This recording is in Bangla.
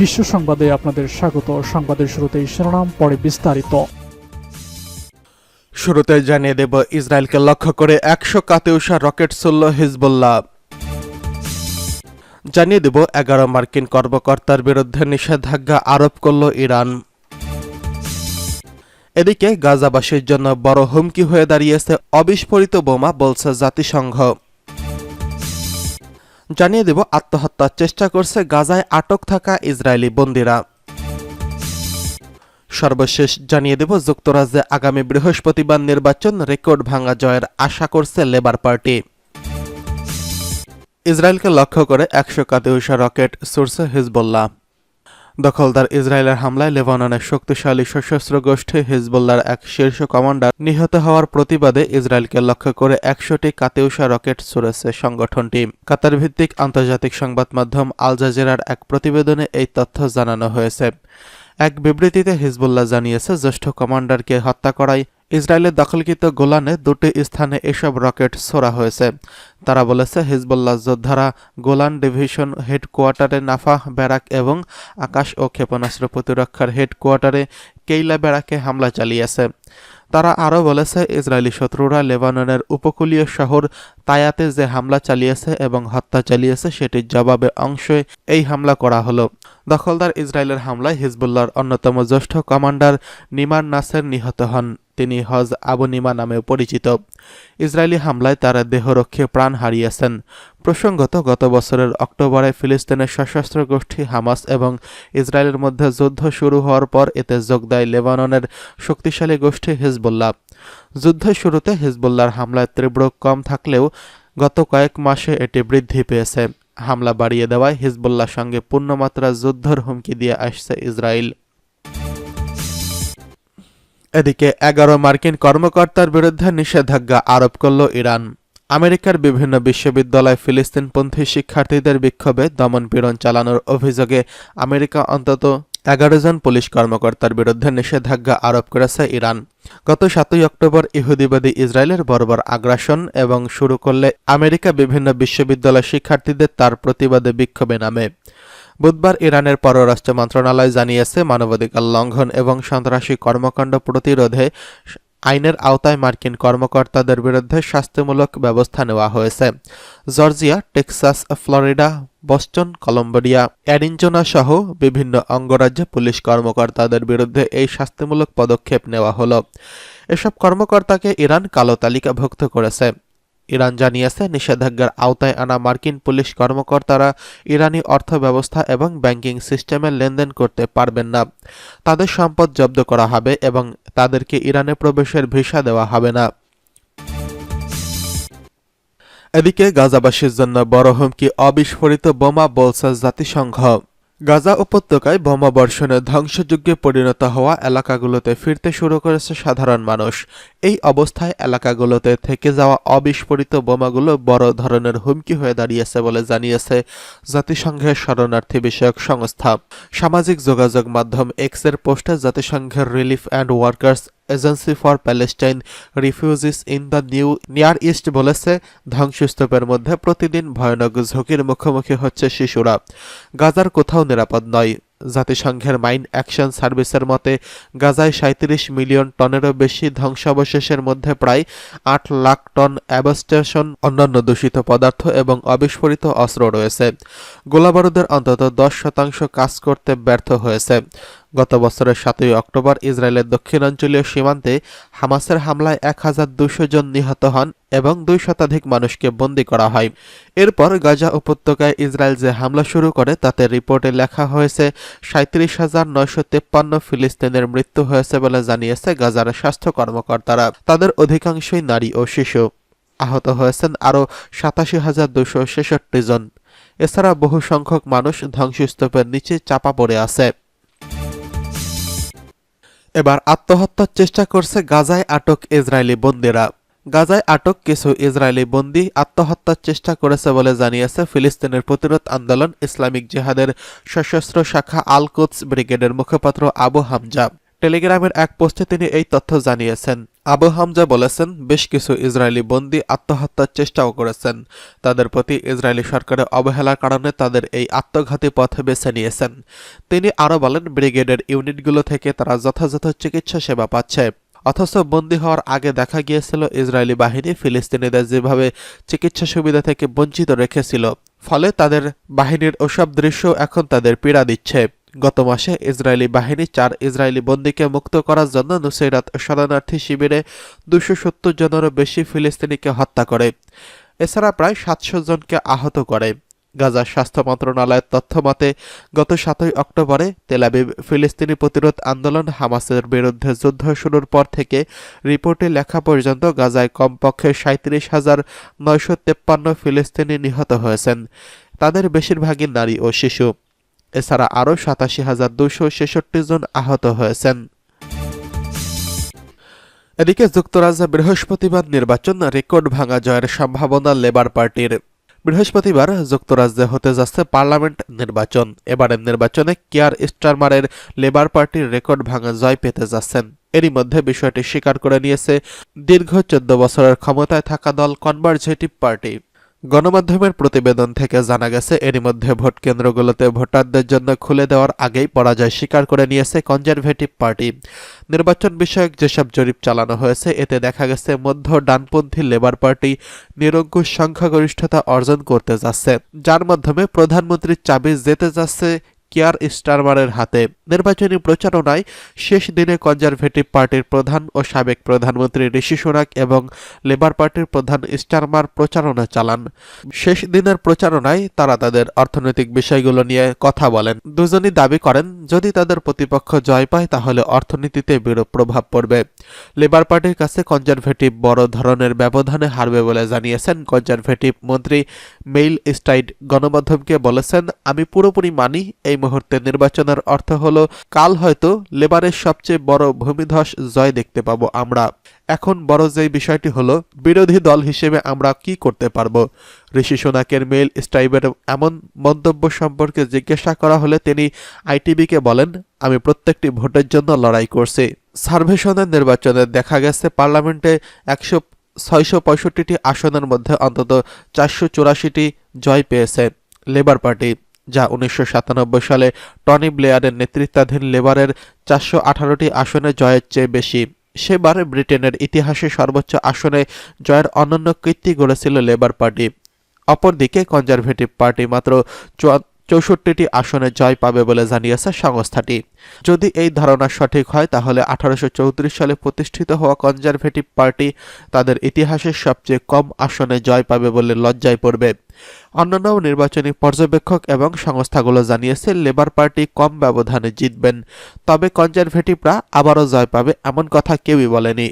বিশ্ব সংবাদে আপনাদের স্বাগত। সংবাদের শুরুতেই শিরোনাম, পরে বিস্তারিত। শুরুতে জানিয়ে দেব, ইসরায়েলকে লক্ষ্য করে একশো কাতেউষা রকেট ছুড়ল হিজবুল্লাহ। জানিয়ে দেব, এগারো মার্কিন কর্মকর্তার বিরুদ্ধে নিষেধাজ্ঞা আরোপ করল ইরান। এদিকে গাজাবাসীর জন্য বড় হুমকি হয়ে দাঁড়িয়েছে অবিস্ফোরিত বোমা, বলছে জাতিসংঘ। জানিয়ে দেব আত্মহত্যার চেষ্টা করছে গাজায় আটক থাকা ইসরায়েলি বন্দিরা। সর্বশেষ জানিয়ে দেব, যুক্তরাজ্যে আগামী বৃহস্পতিবার নির্বাচন রেকর্ড ভাঙা জয়ের আশা করছে লেবার পার্টি। ইসরায়েলকে লক্ষ্য করে একশো কাতিউষা রকেট, সুরসে হিজবুল্লাহ। দখলদার ইসরায়েলের হামলায় লেবাননের শক্তিশালী সশস্ত্র গোষ্ঠী হিজবুল্লার এক শীর্ষ কমান্ডার নিহত হওয়ার প্রতিবাদে ইসরায়েলকে লক্ষ্য করে একশোটি কাতেউষা রকেট ছুড়েছে সংগঠনটি। কাতার ভিত্তিক আন্তর্জাতিক সংবাদ মাধ্যম আল জাজিরার এক প্রতিবেদনে এই তথ্য জানানো হয়েছে। এক বিবৃতিতে হিজবুল্লাহ জানিয়েছে, জ্যেষ্ঠ কমান্ডারকে হত্যা করায় ইসরায়েলের দখলকৃত গোলানে দুটি স্থানে এসব রকেট ছোড়া হয়েছে। তারা বলেছে, হিজবুল্লাহ যোদ্ধারা গোলান ডিভিশন হেডকোয়ার্টারে নাফা, ব্যারাক এবং আকাশ ও ক্ষেপণাস্ত্র প্রতিরক্ষার হেডকোয়ার্টারে কেইলা ব্যারাকে হামলা চালিয়েছে। তারা আরও বলেছে, ইসরায়েলি শত্রুরা লেবাননের উপকূলীয় শহর তায়াতে যে হামলা চালিয়েছে এবং হত্যা চালিয়েছে, সেটির জবাবে অংশে এই হামলা করা হলো। দখলদার ইসরায়েলের হামলায় হিজবুল্লাহর অন্যতম জ্যেষ্ঠ কমান্ডার নিমার নাসের নিহত হন। তিনি হজ আবনিমা নামেও পরিচিত। ইসরায়েলি হামলায় তারা দেহরক্ষে প্রাণ হারিয়েছেন। প্রসঙ্গত, গত বছরের অক্টোবরে ফিলিস্তিনের সশস্ত্র গোষ্ঠী হামাস এবং ইসরায়েলের মধ্যে যুদ্ধ শুরু হওয়ার পর এতে যোগ দেয় লেবাননের শক্তিশালী গোষ্ঠী হিজবুল্লাহ। যুদ্ধের শুরুতে হিজবুল্লাহর হামলায় তীব্র কম থাকলেও গত কয়েক মাসে এটি বৃদ্ধি পেয়েছে। হামলা বাড়িয়ে দেওয়ায় হিজবুল্লাহর সঙ্গে পূর্ণমাত্রা যুদ্ধর হুমকি দিয়ে আসছে ইসরায়েল এদিকে এগারো মার্কিন কর্মকর্তার বিরুদ্ধে নিষেধাজ্ঞা আরোপ করল ইরান। আমেরিকার বিভিন্ন বিশ্ববিদ্যালয় ফিলিস্তিনপন্থী শিক্ষার্থীদের বিক্ষোভে দমনপীড়ন চালানোর অভিযোগে আমেরিকা অন্তত এগারো জন পুলিশ কর্মকর্তার বিরুদ্ধে নিষেধাজ্ঞা আরোপ করেছে ইরান। গত সাতই অক্টোবর ইহুদিবাদী ইসরায়েলের বর্বর আগ্রাসন এবং শুরু করলে আমেরিকা বিভিন্ন বিশ্ববিদ্যালয় শিক্ষার্থীদের তার প্রতিবাদে বিক্ষোভে নামে। বুধবার ইরানের পররাষ্ট্র মন্ত্রণালয় জানিয়েছে মানবাধিকার লঙ্ঘন এবং সন্ত্রাসী কর্মকাণ্ড প্রতিরোধে আইনের আওতায় মার্কিন কর্মকর্তাদের বিরুদ্ধে শাস্তিমূলক ব্যবস্থা নেওয়া হয়েছে। Georgia, Texas, Florida, Boston, কলম্বোডিয়া Arizona সহ বিভিন্ন অঙ্গরাজ্যে পুলিশ কর্মকর্তাদের বিরুদ্ধে এই শাস্তিমূলক পদক্ষেপ নেওয়া হলো। এসব কর্মকর্তাকে ইরান কালো তালিকাভুক্ত করেছে। ইরান জানিয়েছে, নিষেধাজ্ঞার আওতায় আনা মার্কিন পুলিশ কর্মকর্তারা ইরানি অর্থ ব্যবস্থা এবং ব্যাংকিং সিস্টেমে লেনদেন করতে পারবেন না। তাদের সম্পদ জব্দ করা হবে এবং তাদেরকে ইরানে প্রবেশের ভিসা দেওয়া হবে না। এদিকে গাজাবাসীর জন্য বড় হুমকি, অবিস্ফোরিত বোমা বলছে জাতিসংঘ। গাজা উপত্যকায় বোমা বর্ষণে ধ্বংসযজ্ঞে পরিণত হওয়া এলাকাগুলোতে ফিরতে শুরু করেছে সাধারণ মানুষ। এই অবস্থায় এলাকাগুলোতে থেকে যাওয়া অবিস্ফোরিত বোমাগুলো বড় ধরনের হুমকি হয়ে দাঁড়িয়েছে বলে জানিয়েছে জাতিসংঘের শরণার্থী বিষয়ক সংস্থা। সামাজিক যোগাযোগ মাধ্যম এক্সের পোস্টে জাতিসংঘের relief and workers agency for Palestine refugees in the new near east বলেছে, ধ্বংসস্তূপের মধ্যে প্রতিদিন ভয়ানক ঝুঁকির মুখোমুখি হচ্ছে শিশুরা। গাজার কোথাও নিরাপদ নয়। জাতিসংঘের মাইন অ্যাকশন সার্ভিসের মতে, গাজায় সাঁত্রিশ মিলিয়ন টনেরও বেশি ধ্বংসাবশেষের মধ্যে প্রায় আট লাখ টন অ্যাবস্টেশন, অন্যান্য দূষিত পদার্থ এবং অবিস্ফোরিত অস্ত্র রয়েছে। গোলাবারুদের অন্তত দশ শতাংশ কাজ করতে ব্যর্থ হয়েছে। গত বছরের সাতই অক্টোবর ইসরায়েলের দক্ষিণাঞ্চলীয় সীমান্তে হামাসের হামলায় এক হাজার জন নিহত হন এবং দুই শতাধিক মানুষকে বন্দী করা হয়। এরপর গাজা উপত্যকায় ইসরায়েল যে হামলা শুরু করে, তাতে রিপোর্টে লেখা হয়েছে সাঁত্রিশ হাজার নয়শো তেপ্পান্ন ফিলিস্তিনের মৃত্যু হয়েছে বলে জানিয়েছে গাজার স্বাস্থ্য কর্মকর্তারা। তাদের অধিকাংশই নারী ও শিশু। আহত হয়েছেন আরও সাতাশি হাজার দুশো ছেষট্টি জন। এছাড়া বহু সংখ্যক মানুষ ধ্বংসস্তূপের নিচে চাপা পড়ে আছে। এবার আত্মহত্যার চেষ্টা করছে গাজায় আটক ইসরায়েলি বন্দিরা। গাজায় আটক কিছু ইসরায়েলি বন্দী আত্মহত্যার চেষ্টা করেছে বলে জানিয়েছে ফিলিস্তিনের প্রতিরোধ আন্দোলন ইসলামিক জিহাদের সশস্ত্র শাখা আল ব্রিগেডের মুখপাত্র আবু হামজা। টেলিগ্রামের এক পোস্টে তিনি এই তথ্য জানিয়েছেন। আবু হামজা বলেছেন, বেশ কিছু ইসরায়েলি বন্দী আত্মহত্যার চেষ্টাও করেছেন। তাদের প্রতি ইসরায়েলি সরকারের অবহেলার কারণে তাদের এই আত্মঘাতী পথ বেছে নিয়েছেন। তিনি আরও বলেন, ব্রিগেডের ইউনিটগুলো থেকে তারা যথাযথ চিকিৎসা সেবা পাচ্ছে। অথচ বন্দী হওয়ার আগে দেখা গিয়েছিল, ইসরায়েলি বাহিনী ফিলিস্তিনিদের যেভাবে চিকিৎসা সুবিধা থেকে বঞ্চিত রেখেছিল, ফলে তাদের বাহিনীর ওসব দৃশ্য এখন তাদের পীড়া দিচ্ছে। গত মাসে ইসরায়েলি বাহিনী চার ইসরায়েলি বন্দীকে মুক্ত করার জন্য নুসৈরাত শরণার্থী শিবিরে দুশো সত্তর জনেরও বেশি ফিলিস্তিনিকে হত্যা করে। এছাড়া প্রায় সাতশো জনকে আহত করে। গাজার স্বাস্থ্য মন্ত্রণালয়ের তথ্য মতে, গত সাতই অক্টোবরে তেলাবিব ফিলিস্তিনি প্রতিরোধ আন্দোলন হামাসের বিরুদ্ধে যুদ্ধ শুরুর পর থেকে রিপোর্টে লেখা পর্যন্ত গাজায় কমপক্ষে সাঁত্রিশ হাজার নয়শো তেপ্পান্ন ফিলিস্তিনি নিহত হয়েছেন। তাদের বেশিরভাগই নারী ও শিশু। এছাড়া আরও সাতাশি হাজার দুশো ছেষট্টি জন আহত হয়েছেন। এদিকে যুক্তরাজ্যে বৃহস্পতিবার নির্বাচন রেকর্ড ভাঙা জয়ের সম্ভাবনা লেবার পার্টির। বৃহস্পতিবার যুক্তরাজ্যে হতে যাচ্ছে পার্লামেন্ট নির্বাচন। এবারের নির্বাচনে কেয়ার স্টারমারের লেবার পার্টির রেকর্ড ভাঙা জয় পেতে যাচ্ছেন। এরই মধ্যে বিষয়টি স্বীকার করে নিয়েছে দীর্ঘ চোদ্দ বছরের ক্ষমতায় থাকা দল কনভারজেটিভ পার্টি। গণমাধ্যমের প্রতিবেদন থেকে জানা গেছে, এরই মধ্যে ভোট কেন্দ্রগুলোতে ভোটারদের জন্য খুলে দেওয়ার আগেই পরাজয় স্বীকার করে নিয়েছে কনজারভেটিভ পার্টি। নির্বাচন বিষয়ক যেসব জরিপ চালানো হয়েছে, এতে দেখা গেছে মধ্য ডানপন্থী লেবার পার্টি নিরঙ্কুশ সংখ্যাগরিষ্ঠতা অর্জন করতে যাচ্ছে, যার মাধ্যমে প্রধানমন্ত্রীর চাবি যেতে যাচ্ছে কেয়ার স্টারমারের হাতে। নির্বাচনী প্রচারণায় শেষ দিনে কনজারভেটিভ পার্টির প্রধান ও সাবেক প্রধানমন্ত্রী ঋষি সুনাক এবং লেবার পার্টির প্রধান স্টারমার প্রচারণা চালান। শেষ দিনের প্রচারণায় তারা তাদের অর্থনৈতিক বিষয়গুলো নিয়ে কথা বলেন। দুজনই দাবি করেন, যদি তাদের প্রতিপক্ষ জয় পায়, তাহলে অর্থনীতিতে বিরূপ প্রভাব পড়বে। লেবার পার্টির কাছে কনজারভেটিভ বড় ধরনের ব্যবধানে হারবে বলে জানিয়েছেন কনজারভেটিভ মন্ত্রী মেইল স্টাইড গণমাধ্যমকে বলেছেন, আমি পুরোপুরি মানি, এই মুহূর্তে নির্বাচনের অর্থ হলো, কাল হয়তো লেবারের সবচেয়ে বড় ভূমিধস জয় দেখতে পাবো আমরা। এখন বড় যে বিষয়টি হলো, বিরোধী দল হিসেবে আমরা কি করতে পারব? ঋষি সোনাকের মেইল স্টাইবের এমন মন্তব্য সম্পর্কে জিজ্ঞাসা করা হলে তিনি আইটিবিকে বলেন, আমি প্রত্যেকটি ভোটের জন্য লড়াই করছি। সার্ভেশনের নির্বাচনে দেখা গেছে, পার্লামেন্টে একশো ছয়শো পঁয়ষট্টিটি আসনের মধ্যে অন্তত চারশো চুরাশিটি জয় পেয়েছে লেবার পার্টি। যা উনিশশো সাতানব্বই সালে টনি ব্লেয়ারের নেতৃত্বাধীন লেবারের চারশো আঠারোটি আসনে জয়ের চেয়ে বেশি। সেবার ব্রিটেনের ইতিহাসে সর্বোচ্চ আসনে জয়ের অনন্য কীর্তি গড়েছিল লেবার পার্টি। অপরদিকে কনজারভেটিভ পার্টি মাত্র চৌষট্টিটি আসনে জয় পাবে বলে জানিয়েছে সংস্থাটি। যদি এই ধারণা সঠিক হয়, তাহলে আঠারোশো চৌত্রিশ সালে প্রতিষ্ঠিত হওয়া কনজারভেটিভ পার্টি তাদের ইতিহাসের সবচেয়ে কম আসনে জয় পাবে বলে লজ্জায় পড়বে। অন্যান্য নির্বাচনী পর্যবেক্ষক এবং সংস্থাগুলো জানিয়েছে, লেবার পার্টি কম ব্যবধানে জিতবেন, তবে কনজারভেটিভরা আবারও জয় পাবে এমন কথা কেউই বলেনি।